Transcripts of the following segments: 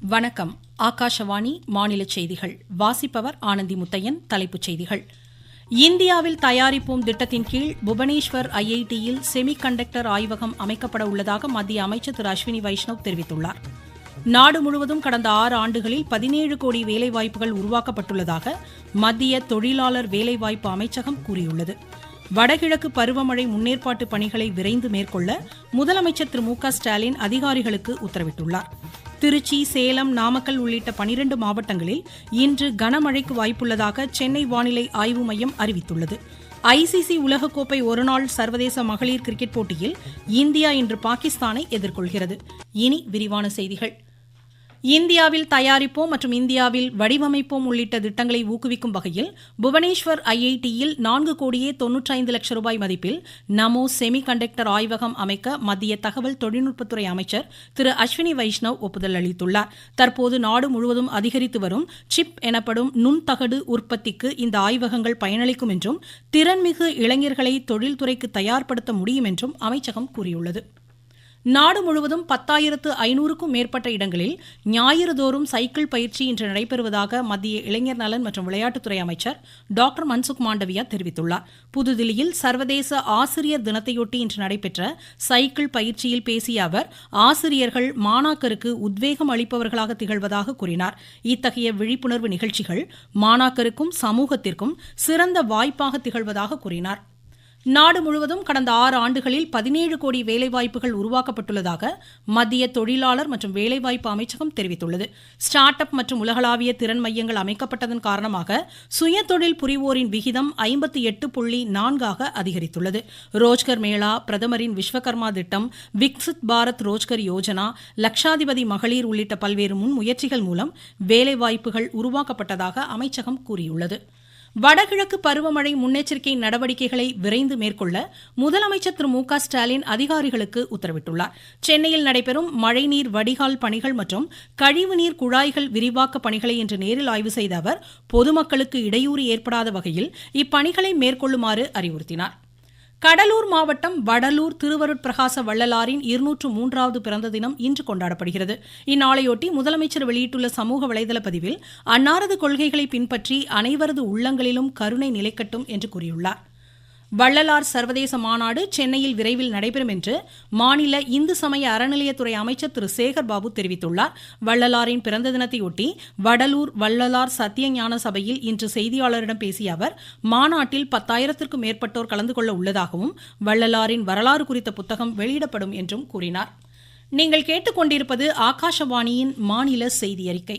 வணக்கம். ஆகாஷவாணி மாநில செய்திகள். வாசிப்பவர் ஆனந்தி முத்தையன் தலைப்புச் செய்திகள். இந்தியாவில் தயாரிப்போம் திட்டத்தின் கீழ் புவனேஸ்வர் ஐஐடியில் செமி கண்டக்டர் ஆய்வகம் அமைக்கப்பட உள்ளதாக மத்திய அமைச்சர் திரு அஸ்வினி வைஷ்ணவ் தெரிவித்துள்ளார். நாடு முழுவதும் கடந்த ஆறு ஆண்டுகளில் பதினேழு கோடி வேலைவாய்ப்புகள் உருவாக்கப்பட்டுள்ளதாக மத்திய தொழிலாளர் வேலைவாய்ப்பு அமைச்சகம் கூறியுள்ளது. வடகிழக்கு பருவமழை முன்னேற்பாட்டு பணிகளை விரைந்து மேற்கொள்ள முதலமைச்சர் திரு மு க ஸ்டாலின் அதிகாரிகளுக்கு உத்தரவிட்டுள்ளார். திருச்சி சேலம் நாமக்கல் உள்ளிட்ட பனிரண்டு மாவட்டங்களில் இன்று கனமழைக்கு வாய்ப்புள்ளதாக சென்னை வானிலை ஆய்வு மையம் அறிவித்துள்ளது. ஐசிசி உலகக்கோப்பை ஒருநாள் சர்வதேச மகளிர் கிரிக்கெட் போட்டியில் இந்தியா இன்று பாகிஸ்தானை எதிர்கொள்கிறது. இனி விரிவான செய்திகள். இந்தியாவில் தயாரிப்போம் மற்றும் இந்தியாவில் வடிவமைப்போம் உள்ளிட்ட திட்டங்களை ஊக்குவிக்கும் வகையில் புவனேஸ்வர் ஐஐடியில் நான்கு கோடியே தொன்னூற்றைந்து லட்சம் ரூபாய் மதிப்பில் நமோ செமி கண்டக்டர் ஆய்வகம் அமைக்க மத்திய தகவல் தொழில்நுட்பத்துறை அமைச்சர் திரு அஸ்வினி வைஷ்ணவ் ஒப்புதல் அளித்துள்ளார். தற்போது நாடு முழுவதும் அதிகரித்து வரும் சிப் எனப்படும் நுண்தகடு உற்பத்திக்கு இந்த ஆய்வகங்கள் பயனளிக்கும் என்றும் திறன்மிகு இளைஞர்களை தொழில்துறைக்கு தயார்படுத்த முடியும் என்றும் அமைச்சகம் கூறியுள்ளது. நாடு முழுவதும் பத்தாயிரத்து ஐநூறுக்கும் மேற்பட்ட இடங்களில் ஞாயிறுதோறும் சைக்கிள் பயிற்சி இன்று நடைபெறுவதாக மத்திய இளைஞர் நலன் மற்றும் விளையாட்டுத்துறை அமைச்சர் டாக்டர் மன்சுக் மாண்டவியா தெரிவித்துள்ளார். புதுதில்லியில் சர்வதேச ஆசிரியர் தினத்தையொட்டி இன்று நடைபெற்ற சைக்கிள் பயிற்சியில் பேசிய அவர் ஆசிரியர்கள் மாணாக்கருக்கு உத்வேகம் அளிப்பவர்களாக திகழ்வதாக கூறினார். இத்தகைய விழிப்புணர்வு நிகழ்ச்சிகள் மாணாக்கருக்கும் சமூகத்திற்கும் சிறந்த வாய்ப்பாக திகழ்வதாக கூறினார். நாடு முழுவதும் கடந்த ஆறு ஆண்டுகளில் பதினேழு கோடி வேலைவாய்ப்புகள் உருவாக்கப்பட்டுள்ளதாக மத்திய தொழிலாளர் மற்றும் வேலைவாய்ப்பு அமைச்சகம் தெரிவித்துள்ளது. ஸ்டார்ட் அப் மற்றும் உலகளாவிய திறன் மையங்கள் அமைக்கப்பட்டதன் காரணமாக சுயதொழில் புரிவோரின் விகிதம் ஐம்பத்தி எட்டு புள்ளி நான்காக அதிகரித்துள்ளது. ரோஜ்கர் மேளா பிரதமரின் விஸ்வகர்மா திட்டம் விக்சித் பாரத் ரோஜ்கர் யோஜனா லட்சாதிபதி மகளிர் உள்ளிட்ட பல்வேறு முன்முயற்சிகள் மூலம் வேலைவாய்ப்புகள் உருவாக்கப்பட்டதாக அமைச்சகம் கூறியுள்ளது. வடகிழக்கு பருவமழை முன்னெச்சரிக்கை நடவடிக்கைகளை விரைந்து மேற்கொள்ள முதலமைச்சர் திரு மு க ஸ்டாலின் அதிகாரிகளுக்கு உத்தரவிட்டுள்ளார். சென்னையில் நடைபெறும் மழைநீர் வடிகால் பணிகள் மற்றும் கழிவுநீர் குழாய்கள் விரிவாக்க பணிகளை இன்று நேரில் ஆய்வு செய்த அவர் பொதுமக்களுக்கு இடையூறு ஏற்படாத வகையில் இப்பணிகளை மேற்கொள்ளுமாறு அறிவுறுத்தினார். கடலூர் மாவட்டம் வடலூர் திருவருட்பிரகாச வள்ளலாரின் இருநூற்று மூன்றாவது பிறந்த தினம் இன்று கொண்டாடப்படுகிறது. இந்நாளையொட்டி முதலமைச்சர் வெளியிட்டுள்ள சமூக வலைதள பதிவில் அன்னாரது கொள்கைகளை பின்பற்றி அனைவரது உள்ளங்களிலும் கருணை நிலைக்கட்டும் என்று கூறியுள்ளார். வள்ளலார் சர்வதேச மாநாடு சென்னையில் விரைவில் நடைபெறும் என்று மாநில இந்து சமய அறநிலையத்துறை அமைச்சர் திரு சேகர் பாபு தெரிவித்துள்ளார். வள்ளலாரின் பிறந்த தினத்தையொட்டி வடலூர் வள்ளலார் சத்தியஞான சபையில் இன்று செய்தியாளரிடம் பேசிய அவர் மாநாட்டில் பத்தாயிரத்திற்கும் மேற்பட்டோர் கலந்து கொள்ள உள்ளதாகவும் வள்ளலாரின் வரலாறு குறித்த புத்தகம் வெளியிடப்படும் என்றும் கூறினார். நீங்கள் கேட்டுக்கொண்டிருப்பது ஆகாஷவாணியின் மாநில செய்தி அறிக்கை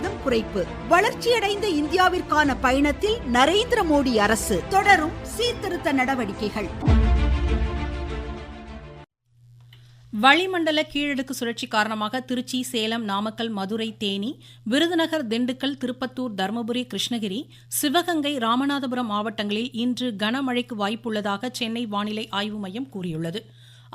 குறைப்பு. வளர்ச்சியடைந்த இந்தியாவிற்கான பயணத்தில் நரேந்திர மோடி அரசு தொடரும் சீர்திருத்த நடவடிக்கைகள். வளிமண்டல கீழடுக்கு சுழற்சி காரணமாக திருச்சி சேலம் நாமக்கல் மதுரை தேனி விருதுநகர் திண்டுக்கல் திருப்பத்தூர் தருமபுரி கிருஷ்ணகிரி சிவகங்கை ராமநாதபுரம் மாவட்டங்களில் இன்று கனமழைக்கு வாய்ப்புள்ளதாக சென்னை வானிலை ஆய்வு மையம் கூறியுள்ளது.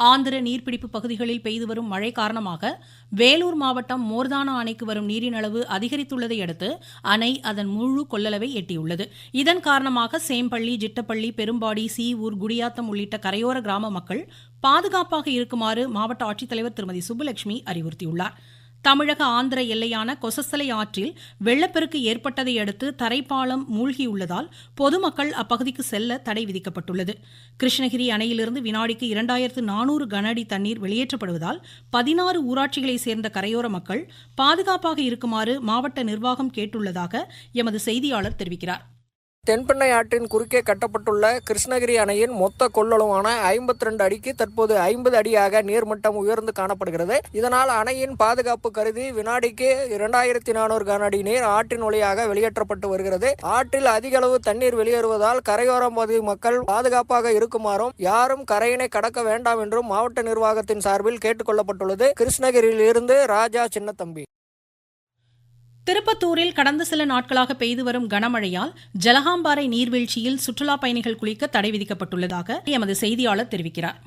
ஆந்திர நீர்பிடிப்பு பகுதிகளில் பெய்து வரும் மழை காரணமாக வேலூர் மாவட்டம் மோர்தானா அணைக்கு வரும் நீரின் அளவு அதிகரித்துள்ளதை அடுத்து அணை அதன் முழு கொள்ளளவை எட்டியுள்ளது. இதன் காரணமாக சேம்பள்ளி ஜிட்டப்பள்ளி பெரும்பாடி சீவூர் குடியாத்தம் உள்ளிட்ட கரையோர கிராம மக்கள் பாதுகாப்பாக இருக்குமாறு மாவட்ட ஆட்சித்தலைவர் திருமதி சுப்புலட்சுமி அறிவுறுத்தியுள்ளார். தமிழக ஆந்திர எல்லையான கொசஸ்தலை ஆற்றில் வெள்ளப்பெருக்கு ஏற்பட்டதை அடுத்து தரைப்பாலம் மூழ்கியுள்ளதால் பொதுமக்கள் அப்பகுதிக்கு செல்ல தடை விதிக்கப்பட்டுள்ளது. கிருஷ்ணகிரி அணையிலிருந்து வினாடிக்கு இரண்டாயிரத்து நானூறு கன அடி தண்ணீர் வெளியேற்றப்படுவதால் பதினாறு ஊராட்சிகளைச் சேர்ந்த கரையோர மக்கள் பாதுகாப்பாக இருக்குமாறு மாவட்ட நிர்வாகம் கேட்டுள்ளதாக எமது செய்தியாளர் தெரிவிக்கிறார். தென்பெண்ணை ஆற்றின் குறுக்கே கட்டப்பட்டுள்ள கிருஷ்ணகிரி அணையின் மொத்த கொள்ளளவான ஐம்பத்தி ரெண்டு அடிக்கு தற்போது ஐம்பது அடியாக நீர்மட்டம் உயர்ந்து காணப்படுகிறது. இதனால் அணையின் பாதுகாப்பு கருதி வினாடிக்கு இரண்டாயிரத்தி நானூறு கன அடி நீர் ஆற்றின் வழியாக வெளியேற்றப்பட்டு வருகிறது. ஆற்றில் அதிக அளவு தண்ணீர் வெளியேறுவதால் கரையோரம் பகுதி மக்கள் பாதுகாப்பாக இருக்குமாறும் யாரும் கரையினை கடக்க வேண்டாம் என்றும் மாவட்ட நிர்வாகத்தின் சார்பில் கேட்டுக்கொள்ளப்பட்டுள்ளது கிருஷ்ணகிரியில் இருந்து ராஜா சின்னத்தம்பி. திருப்பத்தூரில் கடந்த சில நாட்களாக பெய்து வரும் கனமழையால் ஜலகாம்பாறை நீர்வீழ்ச்சியில் சுற்றுலா பயணிகள் குளிக்க தடை விதிக்கப்பட்டுள்ளதாக எமது செய்தியாளர் தெரிவிக்கிறார்.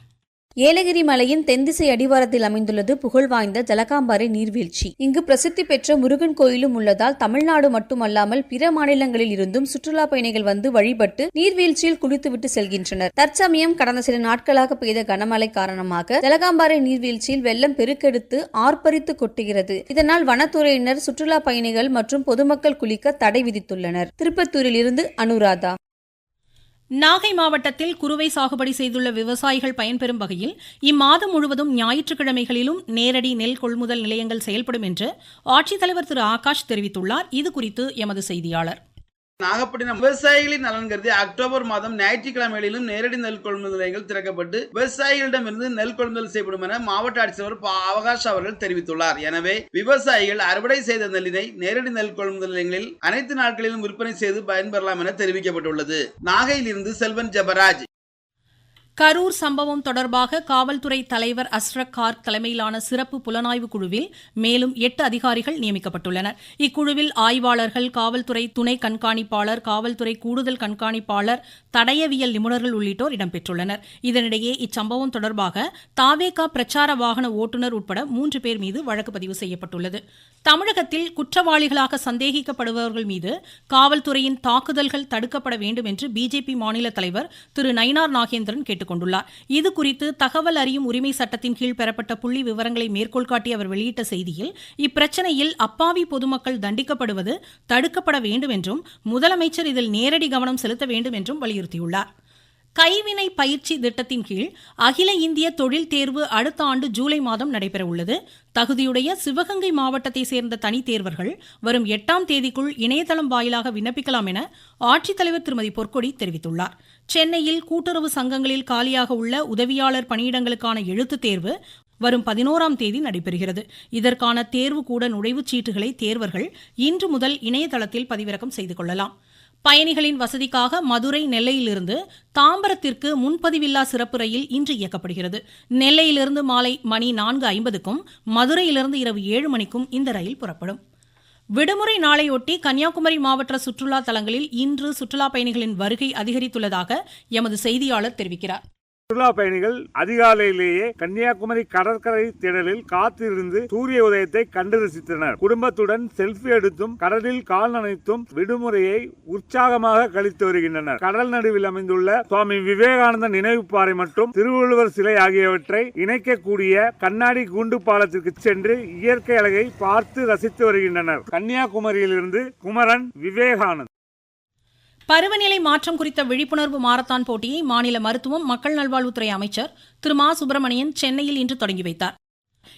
ஏலகிரி மலையின் தென்திசை அடிவாரத்தில் அமைந்துள்ளது புகழ்வாய்ந்த ஜலகாம்பாறை நீர்வீழ்ச்சி. இங்கு பிரசித்தி பெற்ற முருகன் கோயிலும் உள்ளதால் தமிழ்நாடு மட்டுமல்லாமல் பிற மாநிலங்களில் இருந்தும் சுற்றுலா பயணிகள் வந்து வழிபட்டு நீர்வீழ்ச்சியில் குளித்துவிட்டு செல்கின்றனர். தற்சமயம் கடந்த சில நாட்களாக பெய்த கனமழை காரணமாக ஜலகாம்பாறை நீர்வீழ்ச்சியில் வெள்ளம் பெருக்கெடுத்து ஆர்ப்பரித்து கொட்டுகிறது. இதனால் வனத்துறையினர் சுற்றுலா பயணிகள் மற்றும் பொதுமக்கள் குளிக்க தடை விதித்துள்ளனர். திருப்பத்தூரில் இருந்து அனுராதா நாகை மாவட்டத்தில் குறுவை சாகுபடி செய்துள்ள விவசாயிகள் பயன்பெறும் வகையில் இம்மாதம் முழுவதும் ஞாயிற்றுக்கிழமைகளிலும் நேரடி நெல் கொள்முதல் நிலையங்கள் செயல்படும் என்று ஆட்சித்தலைவர் திரு ஆகாஷ் தெரிவித்துள்ளார். இதுகுறித்து எமது செய்தியாளர். நாகப்பட்டினம் விவசாயிகளின் நலன் கருதி அக்டோபர் மாதம் ஞாயிற்றுக்கிழமைகளிலும் நேரடி நெல் கொள்முதல் நிலையங்கள் திறக்கப்பட்டு விவசாயிகளிடமிருந்து நெல் கொள்முதல் செய்யப்படும் என மாவட்ட ஆட்சித்தலைவர் அவகாஷ் அவர்கள் தெரிவித்துள்ளார். எனவே விவசாயிகள் அறுவடை செய்த நெல்லினை நேரடி நெல் கொள்முதல் நிலையங்களில் அனைத்து நாட்களிலும் விற்பனை செய்து பயன்பெறலாம் என தெரிவிக்கப்பட்டுள்ளது. நாகையிலிருந்து செல்வன் ஜெபராஜ். கரூர் சம்பவம் தொடர்பாக காவல்துறை தலைவர் அஸ்ரக் கார்க் தலைமையிலான சிறப்பு புலனாய்வு குழுவில் மேலும் எட்டு அதிகாரிகள் நியமிக்கப்பட்டுள்ளனர். இக்குழுவில் ஆய்வாளர்கள் காவல்துறை துணை கண்காணிப்பாளர் காவல்துறை கூடுதல் கண்காணிப்பாளர் தடயவியல் நிபுணர்கள் உள்ளிட்டோர் இடம்பெற்றுள்ளனர். இதனிடையே இச்சம்பவம் தொடர்பாக தாவேகா பிரச்சார வாகன ஓட்டுநர் உட்பட மூன்று பேர் மீது வழக்கு பதிவு செய்யப்பட்டுள்ளது. தமிழகத்தில் குற்றவாளிகளாக சந்தேகிக்கப்படுபவர்கள் மீது காவல்துறையின் தாக்குதல்கள் தடுக்கப்பட வேண்டும் என்று பிஜேபி மாநில தலைவர் திரு நயினார் நாகேந்திரன் கேட்டுக் கொண்டுள்ளார் இதுகுறித்து தகவல் அறியும் உரிமை சட்டத்தின் கீழ் பெறப்பட்ட புள்ளி விவரங்களை மேற்கோள் காட்டி அவர் வெளியிட்ட செய்தியில் இப்பிரச்சனையில் அப்பாவி பொதுமக்கள் தண்டிக்கப்படுவது தடுக்கப்பட வேண்டும் என்றும் முதலமைச்சர் இதில் நேரடி கவனம் செலுத்த வேண்டும் என்றும் வலியுறுத்தியுள்ளார். கைவினை பயிற்சி திட்டத்தின் கீழ் அகில இந்திய தொழில் தேர்வு அடுத்த ஆண்டு ஜூலை மாதம் நடைபெறவுள்ளது. தகுதியுடைய சிவகங்கை மாவட்டத்தை சேர்ந்த தனித் தேர்வர்கள் வரும் எட்டாம் தேதிக்குள் இணையதளம் வாயிலாக விண்ணப்பிக்கலாம் என ஆட்சித்தலைவர் திருமதி பொற்கொடி தெரிவித்துள்ளார். சென்னையில் கூட்டுறவு சங்கங்களில் காலியாக உள்ள உதவியாளர் பணியிடங்களுக்கான எழுத்துத் தேர்வு வரும் பதினோராம் தேதி நடைபெறுகிறது. இதற்கான தேர்வுக்கூட நுழைவுச் சீட்டுகளை தேர்வர்கள் இன்று முதல் இணையதளத்தில் பதிவிறக்கம் செய்து கொள்ளலாம். பயணிகளின் வசதிக்காக மதுரை நெல்லையிலிருந்து தாம்பரத்திற்கு முன்பதிவில்லா சிறப்பு ரயில் இன்று இயக்கப்படுகிறது. நெல்லையிலிருந்து மாலை மணி நான்கு ஐம்பதுக்கும் மதுரையிலிருந்து இரவு ஏழு மணிக்கும் இந்த ரயில் புறப்படும். விடுமுறை நாளையொட்டி கன்னியாகுமரி மாவட்ட சுற்றுலா தலங்களில் இன்று சுற்றுலா பயணிகளின் வருகை அதிகரித்துள்ளதாக எமது செய்தியாளர் தெரிவிக்கிறார். சுற்றுலா பயணிகள் அதிகாலையிலேயே கன்னியாகுமரி கடற்கரை திடலில் காத்திருந்து சூரிய உதயத்தை கண்டு ரசித்தனர். குடும்பத்துடன் செல்ஃபி எடுத்தும் கடலில் கால் நனைத்தும் விடுமுறையை உற்சாகமாக கழித்து வருகின்றனர். கடல் நடுவில் அமைந்துள்ள சுவாமி விவேகானந்த நினைவு பாறை மற்றும் திருவள்ளுவர் சிலை ஆகியவற்றை இணைக்கக்கூடிய கண்ணாடி கூண்டு பாலத்திற்கு சென்று இயற்கை அழகை பார்த்து ரசித்து வருகின்றனர். கன்னியாகுமரியிலிருந்து குமரன் விவேகானந்த். பருவநிலை மாற்றம் குறித்த விழிப்புணர்வு மாரத்தான் போட்டியை மாநில மருத்துவம் மக்கள் நல்வாழ்வுத்துறை அமைச்சர் திரு. மா. சுப்பிரமணியன் சென்னையில் இன்று தொடங்கி வைத்தார்.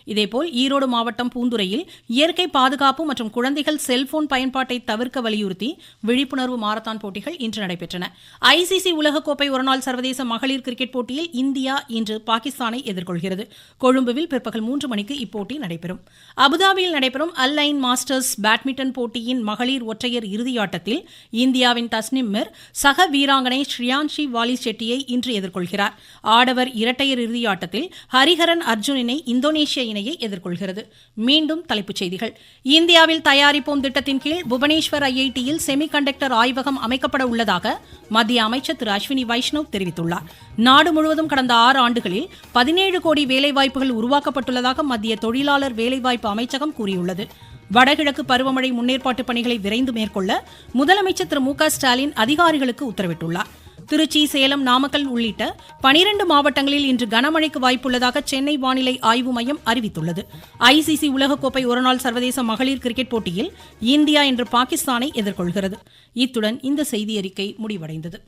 இதேபோல் ஈரோடு மாவட்டம் பூந்துறையில் இயற்கை பாதுகாப்பு மற்றும் குழந்தைகள் செல்போன் பயன்பாட்டை தவிர்க்க வலியுறுத்தி விழிப்புணர்வு மாரத்தான் போட்டிகள் இன்று நடைபெற்றன. ஐசிசி உலகக்கோப்பை ஒருநாள் சர்வதேச மகளிர் கிரிக்கெட் போட்டியில் இந்தியா இன்று பாகிஸ்தானை எதிர்கொள்கிறது. கொழும்புவில் பிற்பகல் மூன்று மணிக்கு இப்போட்டி நடைபெறும். அபுதாபியில் நடைபெறும் அல் ஐன் மாஸ்டர்ஸ் பேட்மிண்டன் போட்டியின் மகளிர் ஒற்றையர் இறுதியாட்டத்தில் இந்தியாவின் தஸ்னிம் மிர் சக வீராங்கனை ஸ்ரீயான்ஷி வாலி ஷெட்டியை இன்று எதிர்கொள்கிறார். ஆடவர் இரட்டையர் இறுதியாட்டத்தில் ஹரிஹரன் அர்ஜுனினை இந்தோனேஷிய இணையை எதிர்கொள்கிறது. மீண்டும் தலைப்புச் செய்திகள். இந்தியாவில் தயாரிப்போம் திட்டத்தின் கீழ் புவனேஸ்வர் ஐஐடியில் செமிகண்டக்டர் ஆய்வகம் அமைக்கப்பட உள்ளதாக மத்திய அமைச்சர் திரு அஸ்வினி வைஷ்ணவ் தெரிவித்துள்ளார். நாடு முழுவதும் கடந்த ஆறு ஆண்டுகளில் பதினேழு கோடி வேலைவாய்ப்புகள் உருவாக்கப்பட்டுள்ளதாக மத்திய தொழிலாளர் வேலைவாய்ப்பு அமைச்சகம் கூறியுள்ளது. வடகிழக்கு பருவமழை முன்னேற்பாட்டு பணிகளை விரைந்து மேற்கொள்ள முதலமைச்சர் திரு மு ஸ்டாலின் அதிகாரிகளுக்கு உத்தரவிட்டுள்ளார். திருச்சி சேலம் நாமக்கல் உள்ளிட்ட பனிரண்டு மாவட்டங்களில் இன்று கனமழைக்கு வாய்ப்புள்ளதாக சென்னை வானிலை ஆய்வு மையம் அறிவித்துள்ளது. ஐசிசி உலகக்கோப்பை ஒருநாள் சர்வதேச மகளிர் கிரிக்கெட் போட்டியில் இந்தியா இன்று பாகிஸ்தானை எதிர்கொள்கிறது. இத்துடன் இந்த செய்தி அறிக்கை முடிவடைந்தது.